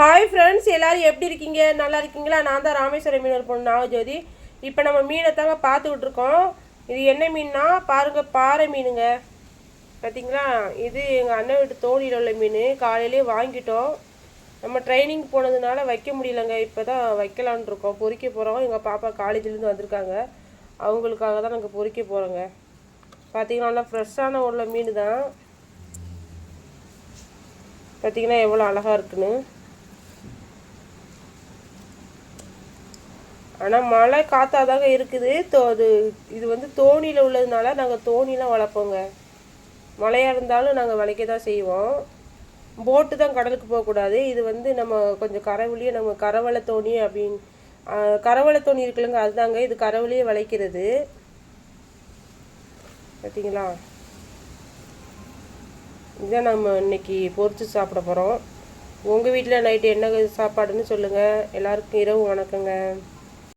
Hi friends எல்லாரும் எப்படி இருக்கீங்க? நல்லா இருக்கீங்களா? நான் தான் ராமேஸ்வரம் மீனர் பொண்ணு நாகஜோதி. இப்போ நம்ம மீனை தாங்க பார்த்துக்கிட்டு இருக்கோம். இது என்ன மீன்னா? பாருங்கள் பாறை மீனுங்க. பார்த்தீங்களா இது எங்கள் அண்ணன் வீட்டு தோணியில் உள்ள மீன். காலையிலே வாங்கிட்டோம். நம்ம ட்ரைனிங் போனதுனால வைக்க முடியலங்க. இப்போ தான் வைக்கலான் இருக்கோம். பொறிக்க போகிறோம் எங்கள் பாப்பா காலேஜ்லேருந்து வந்திருக்காங்க. அவங்களுக்காக தான் நாங்கள் பொறிக்க போகிறோங்க பார்த்திங்கன்னா நல்லா ஃப்ரெஷ்ஷான உள்ள மீன் தான் பார்த்தீங்கன்னா எவ்வளோ அழகாக இருக்குன்னு. ஆனால் மழை காத்தாதாங்க இருக்குது. தோ அது இது வந்து தோணியில் உள்ளதுனால நாங்கள் தோணிலாம் வளர்ப்போங்க. மழையாக இருந்தாலும் நாங்கள் வளைக்க தான் செய்வோம். போட்டு தான் கடலுக்கு போகக்கூடாது இது வந்து நம்ம கொஞ்சம் கரவுலியே நம்ம கரவளை தோணி அப்படின்னு ஆஹ், கரவளை தோணி இருக்குல்லங்க அதுதாங்க. இது கரவுலியே விளைக்கிறது. பார்த்தீங்களா இதான் நம்ம இன்னைக்கு பொறிச்சு சாப்பிட போகிறோம் உங்கள் வீட்டில் நைட்டு என்ன சாப்பாடுன்னு சொல்லுங்கள் எல்லாருக்கும் இரவு வணக்கங்க.